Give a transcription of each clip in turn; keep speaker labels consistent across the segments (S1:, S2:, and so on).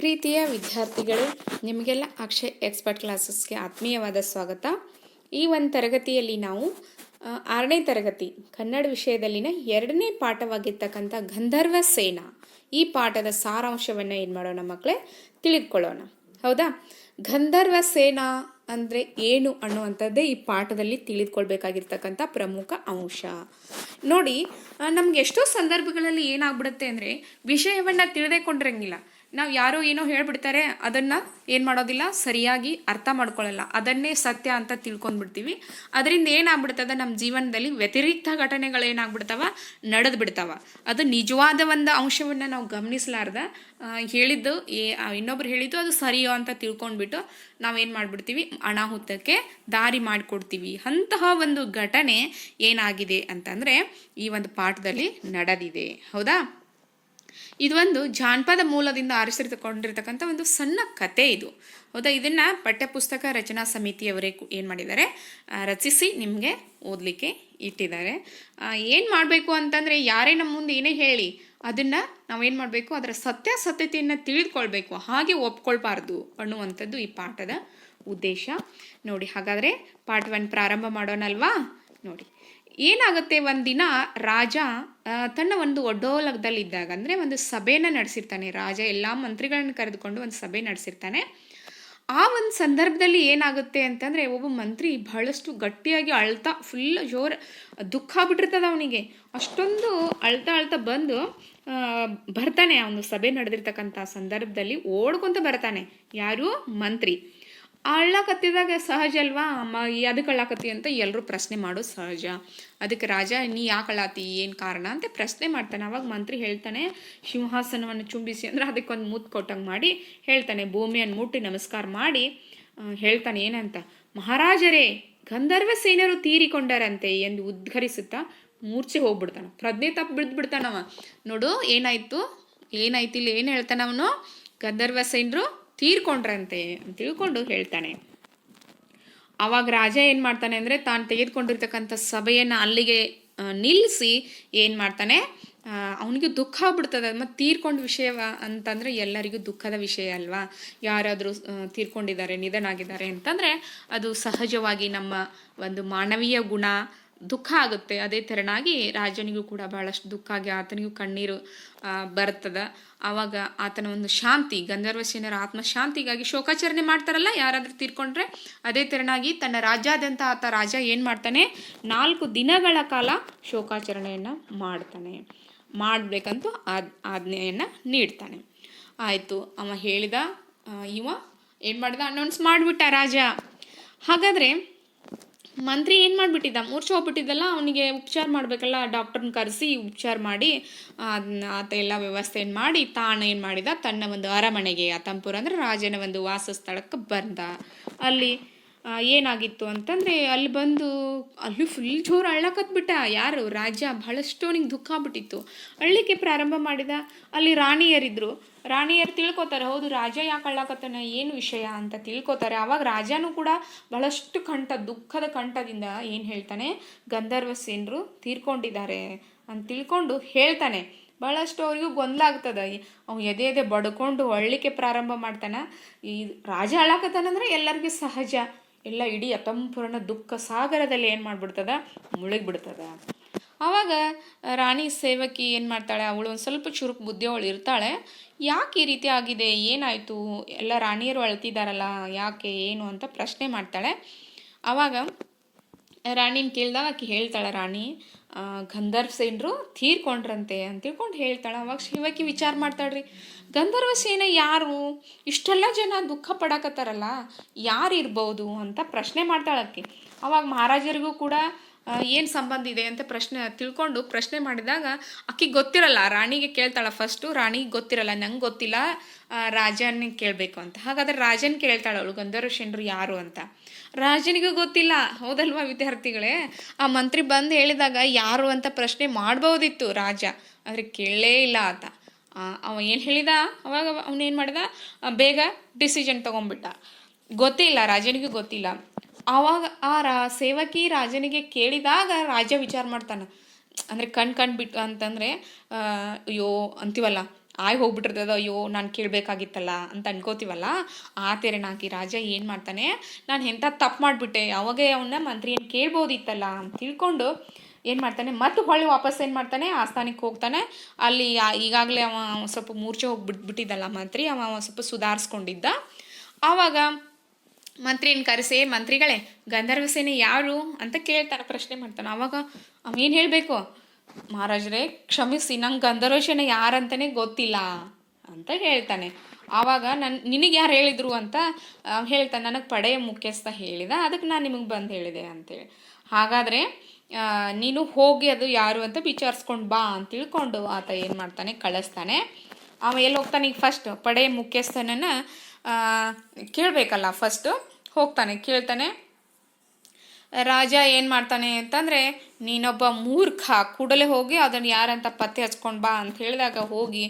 S1: ಪ್ರೀತಿಯ ವಿದ್ಯಾರ್ಥಿಗಳು, ನಿಮಗೆಲ್ಲ ಅಕ್ಷಯ್ ಎಕ್ಸ್ಪರ್ಟ್ ಕ್ಲಾಸಸ್ಗೆ ಆತ್ಮೀಯವಾದ ಸ್ವಾಗತ. ಈ ಒಂದು ತರಗತಿಯಲ್ಲಿ ನಾವು ಆರನೇ ತರಗತಿ ಕನ್ನಡ ವಿಷಯದಲ್ಲಿನ ಎರಡನೇ ಪಾಠವಾಗಿರ್ತಕ್ಕಂಥ ಗಂಧರ್ವ ಸೇನಾ. ಈ ಪಾಠದ ಸಾರಾಂಶವನ್ನು ಏನು ಮಾಡೋಣ ಮಕ್ಕಳೇ ತಿಳಿದುಕೊಳ್ಳೋಣ. ಹೌದಾ? ಗಂಧರ್ವ ಸೇನಾ ಅಂದರೆ ಏನು ಅನ್ನುವಂಥದ್ದೇ ಈ ಪಾಠದಲ್ಲಿ ತಿಳಿದುಕೊಳ್ಬೇಕಾಗಿರ್ತಕ್ಕಂಥ ಪ್ರಮುಖ ಅಂಶ. ನೋಡಿ ನಮ್ಗೆ ಎಷ್ಟೋ ಸಂದರ್ಭಗಳಲ್ಲಿ ಏನಾಗ್ಬಿಡುತ್ತೆ ಅಂದರೆ ವಿಷಯವನ್ನು ತಿಳಿದೇ ಕೊಂಡಿರಂಗಿಲ್ಲ. ನಾವು ಯಾರೋ ಏನೋ ಹೇಳ್ಬಿಡ್ತಾರೆ, ಅದನ್ನು ಏನು ಮಾಡೋದಿಲ್ಲ, ಸರಿಯಾಗಿ ಅರ್ಥ ಮಾಡ್ಕೊಳ್ಳಲ್ಲ. ಅದನ್ನೇ ಸತ್ಯ ಅಂತ ತಿಳ್ಕೊಂಡ್ಬಿಡ್ತೀವಿ. ಅದರಿಂದ ಏನಾಗ್ಬಿಡ್ತದ ನಮ್ಮ ಜೀವನದಲ್ಲಿ ವ್ಯತಿರಿಕ್ತ ಘಟನೆಗಳು ಏನಾಗ್ಬಿಡ್ತಾವ ನಡೆದು ಬಿಡ್ತಾವ ಅದು ನಿಜವಾದ ಒಂದು ಅಂಶವನ್ನು ನಾವು ಗಮನಿಸಲಾರ್ದ. ಹೇಳಿದ್ದು, ಏ ಇನ್ನೊಬ್ರು ಹೇಳಿದ್ದು ಅದು ಸರಿಯೋ ಅಂತ ತಿಳ್ಕೊಂಡ್ಬಿಟ್ಟು ನಾವೇನು ಮಾಡಿಬಿಡ್ತೀವಿ, ಅನಾಹುತಕ್ಕೆ ದಾರಿ ಮಾಡಿಕೊಡ್ತೀವಿ. ಅಂತಹ ಒಂದು ಘಟನೆ ಏನಾಗಿದೆ ಅಂತಂದರೆ, ಈ ಒಂದು ಪಾಠದಲ್ಲಿ ನಡೆದಿದೆ. ಹೌದಾ? ಇದು ಒಂದು ಜಾನಪದ ಮೂಲದಿಂದ ಆರಿಸಿರ್ತಕೊಂಡಿರ್ತಕ್ಕಂಥ ಒಂದು ಸಣ್ಣ ಕತೆ ಇದು. ಹೌದಾ? ಇದನ್ನು ಪಠ್ಯಪುಸ್ತಕ ರಚನಾ ಸಮಿತಿಯವರೇ ಏನು ಮಾಡಿದ್ದಾರೆ? ರಚಿಸಿ ನಿಮಗೆ ಓದಲಿಕ್ಕೆ ಇಟ್ಟಿದ್ದಾರೆ. ಏನು ಮಾಡಬೇಕು ಅಂತಂದರೆ ಯಾರೇ ನಮ್ಮ ಮುಂದೆ ಏನೇ ಹೇಳಿ ಅದನ್ನು ನಾವೇನು ಮಾಡಬೇಕು? ಅದರ ಸತ್ಯಾಸತ್ಯತೆಯನ್ನು ತಿಳಿದುಕೊಳ್ಬೇಕು. ಹಾಗೆ ಒಪ್ಕೊಳ್ಬಾರ್ದು ಅನ್ನುವಂಥದ್ದು ಈ ಪಾಠದ ಉದ್ದೇಶ. ನೋಡಿ, ಹಾಗಾದರೆ ಪಾಠವನ್ನು ಪ್ರಾರಂಭ ಮಾಡೋಣಲ್ವಾ? ನೋಡಿ. ಏನಾಗುತ್ತೆ ಒಂದಿನ ರಾಜ ತನ್ನ ಒಂದು ಒಡ್ಡೋಲಗದಲ್ಲಿದ್ದಾಗ ಅಂದರೆ ಒಂದು ಸಭೆನ ನಡೆಸಿರ್ತಾನೆ. ರಾಜ ಎಲ್ಲ ಮಂತ್ರಿಗಳನ್ನ ಕರೆದುಕೊಂಡು ಒಂದು ಸಭೆ ನಡೆಸಿರ್ತಾನೆ. ಆ ಒಂದು ಸಂದರ್ಭದಲ್ಲಿ ಏನಾಗುತ್ತೆ ಅಂತಂದರೆ, ಒಬ್ಬ ಮಂತ್ರಿ ಬಹಳಷ್ಟು ಗಟ್ಟಿಯಾಗಿ ಅಳ್ತಾ ಫುಲ್ ಜೋರ್ ದುಃಖ ಆಗ್ಬಿಟ್ಟಿರ್ತದೆ ಅವನಿಗೆ. ಅಷ್ಟೊಂದು ಅಳ್ತಾ ಅಳ್ತಾ ಬಂದು ಬರ್ತಾನೆ. ಅವನು ಸಭೆ ನಡೆದಿರ್ತಕ್ಕಂಥ ಸಂದರ್ಭದಲ್ಲಿ ಓಡ್ಕೊಂತ ಬರ್ತಾನೆ. ಯಾರು? ಮಂತ್ರಿ. ಅಳ್ಳಕತ್ತಿದಾಗ ಸಹಜ ಅಲ್ವಾ? ಅಮ್ಮ ಅದಕ್ಕೆ ಅಳ್ಳಾಕತ್ತಿ ಅಂತ ಎಲ್ಲರೂ ಪ್ರಶ್ನೆ ಮಾಡೋದು ಸಹಜ. ಅದಕ್ಕೆ ರಾಜ, ನೀ ಯಾಕೆ ಅಳ್ಳಾತಿ? ಏನು ಕಾರಣ? ಅಂತ ಪ್ರಶ್ನೆ ಮಾಡ್ತಾನೆ. ಅವಾಗ ಮಂತ್ರಿ ಹೇಳ್ತಾನೆ, ಸಿಂಹಾಸನವನ್ನು ಚುಂಬಿಸಿ ಅಂದ್ರೆ ಅದಕ್ಕೊಂದು ಮುತ್ತು ಕೊಟ್ಟಂಗೆ ಮಾಡಿ ಹೇಳ್ತಾನೆ. ಭೂಮಿಯನ್ನು ಮುಟ್ಟಿ ನಮಸ್ಕಾರ ಮಾಡಿ ಹೇಳ್ತಾನೆ ಏನಂತ? ಮಹಾರಾಜರೇ, ಗಂಧರ್ವ ಸೇನರು ತೀರಿಕೊಂಡರಂತೆ ಎಂದು ಉದ್ಘರಿಸುತ್ತಾ ಮೂರ್ಛೆ ಹೋಗ್ಬಿಡ್ತಾನೆ. ಪ್ರಜ್ಞೆ ತಪ್ಪು ಬಿಡ್ದು ಬಿಡ್ತಾನವ ನೋಡು, ಏನಾಯ್ತು? ಏನಾಯ್ತು ಇಲ್ಲಿ ಏನು ಹೇಳ್ತಾನೆ ಅವನು? ಗಂಧರ್ವ ಸೈನ್ರು ತೀರ್ಕೊಂಡ್ರಂತೆ ತಿಳ್ಕೊಂಡು ಹೇಳ್ತಾನೆ. ಅವಾಗ ರಾಜ ಏನು ಮಾಡ್ತಾನೆ ಅಂದರೆ ತಾನು ತೆಗೆದುಕೊಂಡಿರ್ತಕ್ಕಂಥ ಸಭೆಯನ್ನು ಅಲ್ಲಿಗೆ ನಿಲ್ಲಿಸಿ ಏನು ಮಾಡ್ತಾನೆ ಅವನಿಗೆ ದುಃಖ ಆಗ್ಬಿಡ್ತದೆ. ಮತ್ತೆ ತೀರ್ಕೊಂಡ ವಿಷಯವ ಅಂತಂದರೆ ಎಲ್ಲರಿಗೂ ದುಃಖದ ವಿಷಯ ಅಲ್ವಾ? ಯಾರಾದರೂ ತೀರ್ಕೊಂಡಿದ್ದಾರೆ ನಿಧನ ಆಗಿದ್ದಾರೆ ಅಂತಂದರೆ ಅದು ಸಹಜವಾಗಿ ನಮ್ಮ ಒಂದು ಮಾನವೀಯ ಗುಣ ದುಃಖ ಆಗುತ್ತೆ. ಅದೇ ತೆರನಾಗಿ ರಾಜನಿಗೂ ಕೂಡ ಬಹಳಷ್ಟು ದುಃಖ ಆಗಿ ಆತನಿಗೂ ಕಣ್ಣೀರು ಬರ್ತದ ಆವಾಗ ಆತನ ಒಂದು ಶಾಂತಿ, ಗಂಧರ್ವ ಸೇನರ ಆತ್ಮಶಾಂತಿಗಾಗಿ ಶೋಕಾಚರಣೆ ಮಾಡ್ತಾರಲ್ಲ? ಯಾರಾದರೂ ತೀರ್ಕೊಂಡ್ರೆ ಅದೇ ತೆರನಾಗಿ ತನ್ನ ರಾಜ್ಯಾದ್ಯಂತ ಆತ ರಾಜ ಏನು ಮಾಡ್ತಾನೆ? ನಾಲ್ಕು ದಿನಗಳ ಕಾಲ ಶೋಕಾಚರಣೆಯನ್ನು ಮಾಡ್ತಾನೆ. ಮಾಡಬೇಕಂತೂ ಆಜ್ಞೆಯನ್ನು ನೀಡ್ತಾನೆ. ಆಯಿತು, ಅವ ಹೇಳಿದ ಇವ ಏನು ಮಾಡ್ದ? ಅನೌನ್ಸ್ ಮಾಡಿಬಿಟ್ಟ ರಾಜ. ಹಾಗಾದರೆ ಮಂತ್ರಿ ಏನು ಮಾಡಿಬಿಟ್ಟಿದ್ದ? ಮೂರ್ಛೆ ಹೋಗ್ಬಿಟ್ಟಿದ್ದಲ್ಲ, ಅವನಿಗೆ ಉಪಚಾರ ಮಾಡಬೇಕಲ್ಲ, ಡಾಕ್ಟರ್ನ ಕರೆಸಿ ಉಪಚಾರ ಮಾಡಿ ಆತ ಎಲ್ಲ ವ್ಯವಸ್ಥೆಯನ್ನು ಮಾಡಿ ತಾನು ಏನು ಮಾಡಿದ? ತನ್ನ ಒಂದು ಅರಮನೆಗೆ ಅತಂಪುರ ಅಂದರೆ ರಾಜನ ಒಂದು ವಾಸಸ್ಥಳಕ್ಕೆ ಬಂದ. ಅಲ್ಲಿ ಏನಾಗಿತ್ತು ಅಂತಂದರೆ ಅಲ್ಲಿ ಬಂದು ಅಲ್ಲಿ ಫುಲ್ ಜೋರು ಅಳ್ಳಕತ್ಬಿಟ್ಟ. ಯಾರು? ರಾಜ ಬಹಳಷ್ಟು ಅವನಿಗೆ ದುಃಖ ಆಗ್ಬಿಟ್ಟಿತ್ತು. ಅಳ್ಳಿಕ್ಕೆ ಪ್ರಾರಂಭ ಮಾಡಿದ. ಅಲ್ಲಿ ರಾಣಿಯರಿದ್ದರು ರಾಣಿಯರು ತಿಳ್ಕೊತಾರೆ, ಹೌದು, ರಾಜ ಯಾಕೆ ಅಳ್ಳಕತ್ತನ? ಏನು ವಿಷಯ? ಅಂತ ತಿಳ್ಕೊತಾರೆ. ಆವಾಗ ರಾಜನೂ ಕೂಡ ಬಹಳಷ್ಟು ಕಂಠ, ದುಃಖದ ಕಂಠದಿಂದ ಏನು ಹೇಳ್ತಾನೆ? ಗಂಧರ್ವ ಸೇನರು ತೀರ್ಕೊಂಡಿದ್ದಾರೆ ಅಂತ ತಿಳ್ಕೊಂಡು ಹೇಳ್ತಾನೆ. ಭಾಳಷ್ಟು ಅವರಿಗೂ ಗೊಂದಲ ಆಗ್ತದೆ ಅವ್ನು ಎದೆ ಎದೆ ಬಡ್ಕೊಂಡು ಅಳ್ಳಿಕೆ ಪ್ರಾರಂಭ ಮಾಡ್ತಾನೆ. ಈ ರಾಜ ಅಳಾಕತ್ತಾನಂದ್ರೆ ಎಲ್ಲರಿಗೂ ಸಹಜ. ಎಲ್ಲ ಇಡೀ ಅತಂಪುರನ ದುಃಖ ಸಾಗರದಲ್ಲಿ ಏನು ಮಾಡಿಬಿಡ್ತದ? ಮುಳುಗಿಬಿಡ್ತದ. ಆವಾಗ ರಾಣಿ ಸೇವಕಿ ಏನು ಮಾಡ್ತಾಳೆ? ಅವಳು ಒಂದು ಸ್ವಲ್ಪ ಚುರುಕು ಬುದ್ಧಿಯವಳು ಇರ್ತಾಳೆ. ಯಾಕೆ ಈ ರೀತಿ ಆಗಿದೆ? ಏನಾಯಿತು? ಎಲ್ಲ ರಾಣಿಯರು ಅಳ್ತಿದ್ದಾರಲ್ಲ ಯಾಕೆ, ಏನು ಅಂತ ಪ್ರಶ್ನೆ ಮಾಡ್ತಾಳೆ. ಆವಾಗ ರಾಣಿನ ಕೇಳಿದಾಗ ಆಕೆ ಹೇಳ್ತಾಳೆ, ರಾಣಿ ಗಂಧರ್ವ ಸೇನರು ತೀರ್ಕೊಂಡ್ರಂತೆ ಅಂತ ತಿಳ್ಕೊಂಡು ಹೇಳ್ತಾಳೆ. ಅವಾಗ ಶಿವಕಿ ವಿಚಾರ ಮಾಡ್ತಾಳ್ರಿ. ಗಂಧರ್ವ ಸೇನೆ ಯಾರು? ಇಷ್ಟೆಲ್ಲ ಜನ ದುಃಖ ಪಡಕತ್ತಾರಲ್ಲ ಯಾರು ಇರ್ಬೋದು ಅಂತ ಪ್ರಶ್ನೆ ಮಾಡ್ತಾಳಕ್ಕೆ. ಅವಾಗ ಮಹಾರಾಜರಿಗೂ ಕೂಡ ಏನು ಸಂಬಂಧ ಇದೆ ಅಂತ ಪ್ರಶ್ನೆ, ತಿಳ್ಕೊಂಡು ಪ್ರಶ್ನೆ ಮಾಡಿದಾಗ ಅಕ್ಕಿಗೆ ಗೊತ್ತಿರಲ್ಲ, ರಾಣಿಗೆ ಕೇಳ್ತಾಳೆ ಫಸ್ಟು ರಾಣಿಗೆ ಗೊತ್ತಿರಲ್ಲ, ನಂಗೆ ಗೊತ್ತಿಲ್ಲ ರಾಜನ್ ಕೇಳಬೇಕು ಅಂತ. ಹಾಗಾದ್ರೆ ರಾಜನ್ ಕೇಳ್ತಾಳೆ ಅವಳು, ಗಂಧರ್ವ ಯಾರು ಅಂತ. ರಾಜನಿಗೂ ಗೊತ್ತಿಲ್ಲ, ಹೌದಲ್ವಾ ವಿದ್ಯಾರ್ಥಿಗಳೇ? ಆ ಮಂತ್ರಿ ಬಂದು ಹೇಳಿದಾಗ, ಯಾರು ಅಂತ ಪ್ರಶ್ನೆ ಮಾಡ್ಬೋದಿತ್ತು ರಾಜ, ಆದರೆ ಕೇಳಲೇ ಇಲ್ಲ ಆತ ಅವ ಏನು ಹೇಳಿದ? ಅವಾಗ ಅವನೇನು ಮಾಡಿದ? ಬೇಗ ಡಿಸಿಷನ್ ತೊಗೊಂಡ್ಬಿಟ್ಟ. ಗೊತ್ತಿಲ್ಲ, ರಾಜನಿಗೂ ಗೊತ್ತಿಲ್ಲ. ಆವಾಗ ಆ ರಾ, ಸೇವಕಿ ರಾಜನಿಗೆ ಕೇಳಿದಾಗ ರಾಜ ವಿಚಾರ ಮಾಡ್ತಾನೆ. ಅಂದರೆ ಕಣ್ ಕಣ್ ಬಿಟ್ಟು ಅಂತಂದರೆ ಅಯ್ಯೋ, ಅಂತೀವಲ್ಲ, ಆಯ್ ಹೋಗ್ಬಿಟ್ಟಿರ್ತದ ಅಯ್ಯೋ, ನಾನು ಕೇಳಬೇಕಾಗಿತ್ತಲ್ಲ ಅಂತ ಅನ್ಕೋತೀವಲ್ಲ, ಆ ತೆರೆನಾಕಿ ರಾಜ ಏನು ಮಾಡ್ತಾನೆ, ನಾನು ಎಂಥ ತಪ್ಪು ಮಾಡಿಬಿಟ್ಟೆ, ಅವಾಗೇ ಅವನ್ನ ಮಂತ್ರಿ ಏನು ಕೇಳ್ಬೋದಿತ್ತಲ್ಲ ಅಂತ ತಿಳ್ಕೊಂಡು ಏನು ಮಾಡ್ತಾನೆ, ಮತ್ತೆ ಹೊಳ್ಳಿ ವಾಪಸ್ ಏನು ಮಾಡ್ತಾನೆ, ಆಸ್ಥಾನಕ್ಕೆ ಹೋಗ್ತಾನೆ. ಅಲ್ಲಿ ಈಗಾಗಲೇ ಅವ ಸ್ವಲ್ಪ ಮೂರ್ಛೆ ಹೋಗ್ಬಿಟ್ಬಿಟ್ಟಿದ್ದಲ್ಲ ಮಂತ್ರಿ ಅವ ಸ್ವಲ್ಪ ಸುಧಾರಿಸ್ಕೊಂಡಿದ್ದ. ಆವಾಗ ಮಂತ್ರಿನ ಕರೆಸಿ, ಮಂತ್ರಿಗಳೇ, ಗಂಧರ್ವ ಸೇನೆ ಯಾರು? ಅಂತ ಕೇಳ್ತಾನೆ ಪ್ರಶ್ನೆ ಮಾಡ್ತಾನೆ. ಅವಾಗ ಅವೇನು ಹೇಳಬೇಕು? ಮಹಾರಾಜರೇ, ಕ್ಷಮಿಸಿ, ನಂಗೆ ಗಂಧರ್ವ ಸೇನೆ ಯಾರಂತಲೇ ಗೊತ್ತಿಲ್ಲ ಅಂತ ಹೇಳ್ತಾನೆ. ಆವಾಗ ನನ್ನ ನಿನಗೆ ಯಾರು ಹೇಳಿದ್ರು ಅಂತ ಹೇಳ್ತಾನೆ, ನನಗೆ ಪಡೆಯ ಮುಖ್ಯಸ್ಥ ಹೇಳಿದ ಅದಕ್ಕೆ ನಾನು ನಿಮಗೆ ಬಂದು ಹೇಳಿದೆ ಅಂತೇಳಿ ಹಾಗಾದರೆ ನೀನು ಹೋಗಿ ಅದು ಯಾರು ಅಂತ ವಿಚಾರಿಸ್ಕೊಂಡು ಬಾ ಅಂತ ತಿಳ್ಕೊಂಡು ಆತ ಏನು ಮಾಡ್ತಾನೆ, ಕಳಿಸ್ತಾನೆ. ಅವ ಎಲ್ಲಿ ಹೋಗ್ತಾನೆ ಈಗ ಫಸ್ಟ್ ಪಡೆಯ ಮುಖ್ಯಸ್ಥನನ್ನು ಕೇಳಬೇಕಲ್ಲ ಫಸ್ಟು ಹೋಗ್ತಾನೆ, ಕೇಳ್ತಾನೆ. ರಾಜ ಏನು ಮಾಡ್ತಾನೆ ಅಂತಂದರೆ, ನೀನೊಬ್ಬ ಮೂರ್ಖ, ಕೂಡಲೇ ಹೋಗಿ ಅದನ್ನು ಯಾರಂತ ಪತ್ತೆ ಹಚ್ಕೊಂಡು ಬಾ ಅಂತ ಹೇಳಿದಾಗ ಹೋಗಿ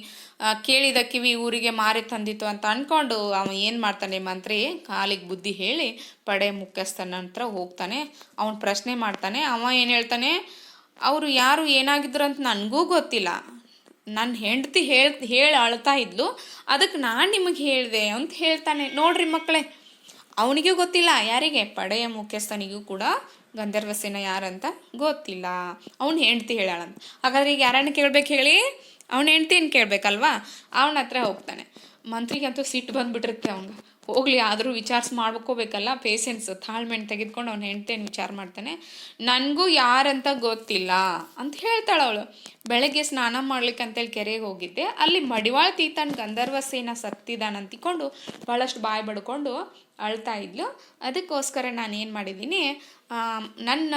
S1: ಕೇಳಿದ ಕಿವಿ ಊರಿಗೆ ಮಾರಿ ತಂದಿತ್ತು ಅಂತ ಅಂದ್ಕೊಂಡು ಅವ ಏನು ಮಾಡ್ತಾನೆ ಮಂತ್ರಿ, ಕಾಲಿಗೆ ಬುದ್ಧಿ ಹೇಳಿ ಪಡೆ ಮುಖ್ಯಸ್ಥನ ಹತ್ರ ಹೋಗ್ತಾನೆ. ಅವನು ಪ್ರಶ್ನೆ ಮಾಡ್ತಾನೆ. ಅವ ಏನು ಹೇಳ್ತಾನೆ, ಅವರು ಯಾರು ಏನಾಗಿದ್ರು ಅಂತ ನನಗೂ ಗೊತ್ತಿಲ್ಲ. ನನ್ನ ಹೆಂಡತಿ ಹೇಳ್ ಹೇಳಿ ಅಳ್ತಾ ಇದ್ಲು ಅದಕ್ಕೆ ನಾನು ನಿಮಗೆ ಹೇಳಿದೆ ಅಂತ ಹೇಳ್ತಾನೆ. ನೋಡ್ರಿ ಮಕ್ಕಳೇ ಅವನಿಗೂ ಗೊತ್ತಿಲ್ಲ, ಯಾರಿಗೆ? ಪಡೆಯ ಮುಖ್ಯಸ್ಥನಿಗೂ ಕೂಡ ಗಂಧರ್ವ ಸೇನ ಯಾರಂತ ಗೊತ್ತಿಲ್ಲ. ಅವ್ನ ಹೆಂಡತಿ ಹೇಳಾಳಂತ. ಹಾಗಾದ್ರೆ ಈಗ ಯಾರನ್ನ ಕೇಳ್ಬೇಕು ಹೇಳಿ? ಅವ್ನ ಹೆಂಡ್ತಿನ ಕೇಳ್ಬೇಕಲ್ವಾ? ಅವನ ಹತ್ರ ಹೋಗ್ತಾನೆ. ಮಂತ್ರಿಗಂತೂ ಸಿಟ್ಟು ಬಂದ್ಬಿಟ್ಟಿರುತ್ತೆ ಅವ್ನಿಗೆ ಹೋಗ್ಲಿ, ಆದರೂ ವಿಚಾರಿಸಿ ಮಾಡ್ಕೋಬೇಕಲ್ಲ ಪೇಶೆನ್ಸ್ ತಾಳ್ಮೆಣ್ ತೆಗೆದುಕೊಂಡು ಅವ್ನು ಹೆಂಡ್ತಿಯನ್ನು ವಿಚಾರ ಮಾಡ್ತಾನೆ. ನನಗೂ ಯಾರಂತ ಗೊತ್ತಿಲ್ಲ, ಅಂತ ಹೇಳ್ತಾಳೆ ಅವಳು. ಬೆಳಗ್ಗೆ ಸ್ನಾನ ಮಾಡ್ಲಿಕ್ಕೆ ಅಂತೇಳಿ ಕೆರೆಗೆ ಹೋಗಿದ್ದೆ. ಅಲ್ಲಿ ಮಡಿವಾಳ ತೀತನ ಗಂಧರ್ವ ಸೇನ ಸತ್ತಿದ್ದಾನಂತಿಕೊಂಡು ಭಾಳಷ್ಟು ಬಾಯಿ ಬಡ್ಕೊಂಡು ಅಳ್ತಾ ಇದ್ಲು. ಅದಕ್ಕೋಸ್ಕರ ನಾನು ಏನು ಮಾಡಿದ್ದೀನಿ ನನ್ನ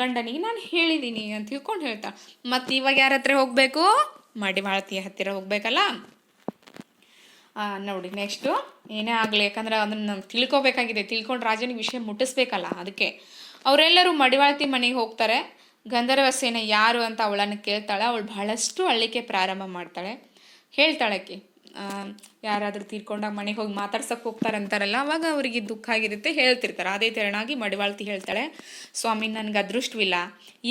S1: ಗಂಡನಿಗೆ ನಾನು ಹೇಳಿದ್ದೀನಿ ಅಂತ ತಿಳ್ಕೊಂಡು ಹೇಳ್ತಾಳೆ ಮತ್ತು ಇವಾಗ ಯಾರ ಹತ್ರ ಹೋಗಬೇಕು? ಮಡಿವಾಳತಿಯ ಹತ್ತಿರ ಹೋಗ್ಬೇಕಲ್ಲ? ನೋಡಿ ನೆಕ್ಸ್ಟು ಏನೇ ಆಗಲಿ, ಯಾಕಂದ್ರೆ ಅದನ್ನು ನಮ್ಗೆ ತಿಳ್ಕೊಬೇಕಾಗಿದೆ. ತಿಳ್ಕೊಂಡು ರಾಜನಿಗೆ ವಿಷಯ ಮುಟ್ಟಿಸ್ಬೇಕಲ್ಲ, ಅದಕ್ಕೆ. ಅವರೆಲ್ಲರೂ ಮಡಿವಾಳ್ತಿ ಮನೆಗೆ ಹೋಗ್ತಾರೆ. ಗಂಧರ್ವ ಸೇನೆ ಯಾರು ಅಂತ ಅವಳನ್ನು ಕೇಳ್ತಾಳೆ. ಅವಳು ಬಹಳಷ್ಟು ಅಳ್ಳಿಕೆ ಪ್ರಾರಂಭ ಮಾಡ್ತಾಳೆ. ಹೇಳ್ತಾಳೆ ಆಕಿ ಯಾರಾದರೂ ತೀರ್ಕೊಂಡಾಗ ಮನೆಗೆ ಹೋಗಿ ಮಾತಾಡ್ಸಕ್ಕೆ ಹೋಗ್ತಾರೆ ಅಂತಾರಲ್ಲ, ಅವಾಗ ಅವರಿಗೆ ದುಃಖ ಆಗಿರುತ್ತೆ, ಹೇಳ್ತಿರ್ತಾರೆ. ಅದೇ ತೆರನಾಗಿ ಮಡಿವಾಳ್ತಿ ಹೇಳ್ತಾಳೆ, ಸ್ವಾಮಿ, ನನಗೆ ಅದೃಷ್ಟವಿಲ್ಲ.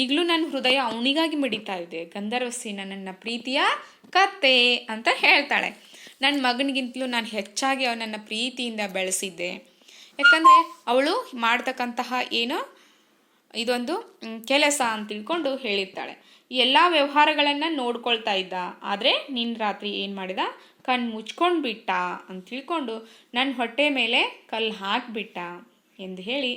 S1: ಈಗಲೂ ನನ್ನ ಹೃದಯ ಅವನಿಗಾಗಿ ಮಿಡಿತಾ ಇದೆ. ಗಂಧರ್ವ ಸೇನ ನನ್ನ ಪ್ರೀತಿಯ ಕತ್ತೆ ಅಂತ ಹೇಳ್ತಾಳೆ. ನನ್ನ ಮಗನಿಗಿಂತಲೂ ನಾನು ಹೆಚ್ಚಾಗಿ ಅವನನ್ನು ಪ್ರೀತಿಯಿಂದ ಬೆಳೆಸಿದ್ದೆ. ಯಾಕಂದರೆ ಅವಳು ಮಾಡ್ತಕ್ಕಂತಹ ಏನು ಇದೊಂದು ಕೆಲಸ ಅಂತ ತಿಳ್ಕೊಂಡು ಹೇಳಿರ್ತಾಳೆ. ಎಲ್ಲ ವ್ಯವಹಾರಗಳನ್ನು ನೋಡ್ಕೊಳ್ತಾ ಇದ್ದ. ಆದರೆ ನಿನ್ನ ರಾತ್ರಿ ಏನು ಮಾಡಿದ? ಕಣ್ಣು ಮುಚ್ಕೊಂಡು ಬಿಟ್ಟ ಅಂತ ತಿಳ್ಕೊಂಡು ನನ್ನ ಹೊಟ್ಟೆ ಮೇಲೆ ಕಲ್ಲು ಹಾಕಿಬಿಟ್ಟ ಎಂದು ಹೇಳಿ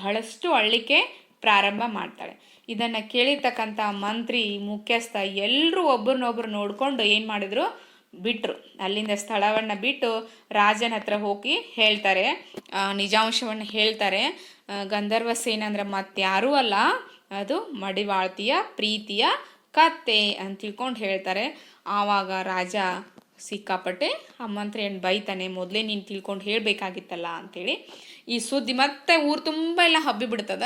S1: ಬಹಳಷ್ಟು ಅಳ್ಳಿಕೆ ಪ್ರಾರಂಭ ಮಾಡ್ತಾಳೆ. ಇದನ್ನು ಕೇಳಿರ್ತಕ್ಕಂಥ ಮಂತ್ರಿ, ಮುಖ್ಯಸ್ಥ ಎಲ್ಲರೂ ಒಬ್ರನ್ನೊಬ್ರು ನೋಡಿಕೊಂಡು ಏನು ಮಾಡಿದ್ರು? ಬಿಟ್ಟರು ಅಲ್ಲಿಂದ ಸ್ಥಳವನ್ನು ಬಿಟ್ಟು ರಾಜನ ಹತ್ರ ಹೋಗಿ ಹೇಳ್ತಾರೆ. ನಿಜಾಂಶವನ್ನು ಹೇಳ್ತಾರೆ. ಗಂಧರ್ವ ಸೇನ ಅಂದರೆ ಮತ್ತಾರೂ ಅಲ್ಲ, ಅದು ಮಡಿವಾಳ್ತಿಯ ಪ್ರೀತಿಯ ಕತ್ತೆ ಅಂತ ತಿಳ್ಕೊಂಡು ಹೇಳ್ತಾರೆ. ಆವಾಗ ರಾಜ ಸಿಕ್ಕಾಪಟ್ಟೆ ಆ ಏನು ಬೈತಾನೆ ಮೊದಲೇ ನೀನು ತಿಳ್ಕೊಂಡು ಹೇಳಬೇಕಾಗಿತ್ತಲ್ಲ ಅಂತೇಳಿ ಈ ಸುದ್ದಿ ಮತ್ತೆ ಊರು ತುಂಬ ಎಲ್ಲ ಹಬ್ಬಿ ಬಿಡ್ತದ.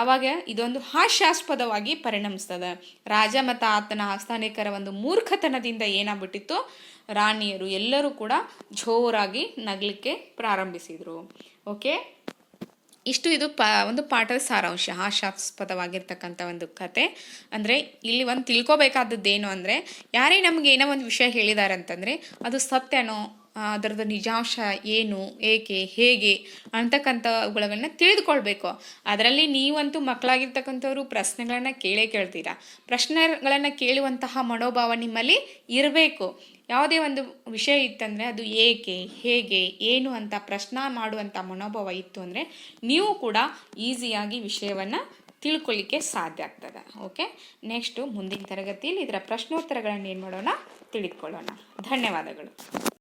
S1: ಆವಾಗ ಇದೊಂದು ಹಾಸ್ಯಾಸ್ಪದವಾಗಿ ಪರಿಣಮಿಸ್ತದ. ರಾಜ ಮತ್ತು ಆತನ ಆಸ್ಥಾನಿಕರ ಒಂದು ಮೂರ್ಖತನದಿಂದ ಏನಾಗ್ಬಿಟ್ಟಿತ್ತು? ರಾಣಿಯರು ಎಲ್ಲರೂ ಕೂಡ ಜೋರಾಗಿ ನಗಲಿಕ್ಕೆ ಪ್ರಾರಂಭಿಸಿದರು. ಓಕೆ ಇಷ್ಟು ಇದು ಪ, ಒಂದು ಪಾಠದ ಸಾರಾಂಶ, ಹಾಸ್ಯಾಸ್ಪದವಾಗಿರ್ತಕ್ಕಂಥ ಒಂದು ಕತೆ. ಅಂದರೆ ಇಲ್ಲಿ ಒಂದು ತಿಳ್ಕೊಬೇಕಾದದ್ದೇನು ಅಂದರೆ, ಯಾರೇ ನಮಗೆ ಏನೋ ಒಂದು ವಿಷಯ ಹೇಳಿದ್ದಾರೆ ಅಂತಂದರೆ ಅದು ಸತ್ಯನೋ ಆ, ಅದರದ್ದು ನಿಜಾಂಶ ಏನು ಏಕೆ ಹೇಗೆ ಅಂತಕ್ಕಂಥವುಗಳನ್ನ ತಿಳಿದುಕೊಳ್ಬೇಕು. ಅದರಲ್ಲಿ ನೀವಂತೂ ಮಕ್ಕಳಾಗಿರ್ತಕ್ಕಂಥವ್ರು ಪ್ರಶ್ನೆಗಳನ್ನು ಕೇಳೇ ಕೇಳ್ತೀರಾ? ಪ್ರಶ್ನೆಗಳನ್ನು ಕೇಳುವಂತಹ ಮನೋಭಾವ ನಿಮ್ಮಲ್ಲಿ ಇರಬೇಕು. ಯಾವುದೇ ಒಂದು ವಿಷಯ ಇತ್ತಂದರೆ ಅದು ಏಕೆ ಹೇಗೆ ಏನು ಅಂತ ಪ್ರಶ್ನ ಮಾಡುವಂಥ ಮನೋಭಾವ ಇತ್ತು ಅಂದರೆ ನೀವು ಕೂಡ ಈಸಿಯಾಗಿ ವಿಷಯವನ್ನು ತಿಳ್ಕೊಳ್ಳಿಕ್ಕೆ ಸಾಧ್ಯ ಆಗ್ತದೆ. ಓಕೆ? ನೆಕ್ಸ್ಟು ಮುಂದಿನ ತರಗತಿಯಲ್ಲಿ ಇದರ ಪ್ರಶ್ನೋತ್ತರಗಳನ್ನು ಏನು ಮಾಡೋಣ? ತಿಳಿದುಕೊಳ್ಳೋಣ. ಧನ್ಯವಾದಗಳು.